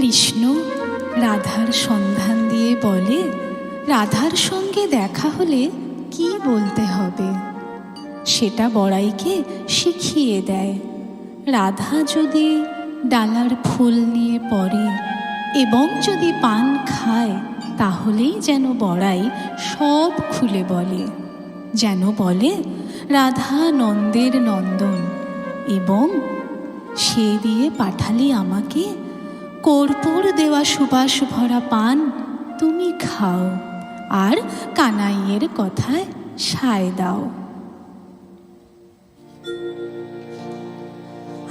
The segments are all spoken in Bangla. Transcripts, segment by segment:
কৃষ্ণ রাধার সন্ধান দিয়ে বলে, রাধার সঙ্গে দেখা হলে কি বলতে হবে? সেটা বড়াইকে শিখিয়ে দেয়। রাধা যদি ডালার ফুল নিয়ে পড়ে এবং যদি পান খায়, তাহলেই যেন বড়াই সব খুলে বলে। যেন বলে, রাধা নন্দের নন্দন এবং সে দিয়ে পাঠালি আমাকে কর্পূর দেওয়া সুবাস ভরা পান তুমি খাও, আর কানাইয়ের কথায় সায় দাও।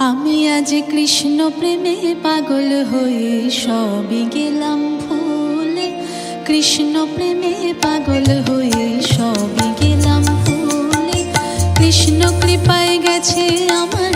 আমি আজ কৃষ্ণ প্রেমে পাগল হয়ে সবই গেলাম ভুলে। কৃষ্ণ প্রেমে পাগল হয়ে সবই গেলাম ভুলে। কৃষ্ণ কৃপায় গেছে আমার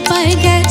if I get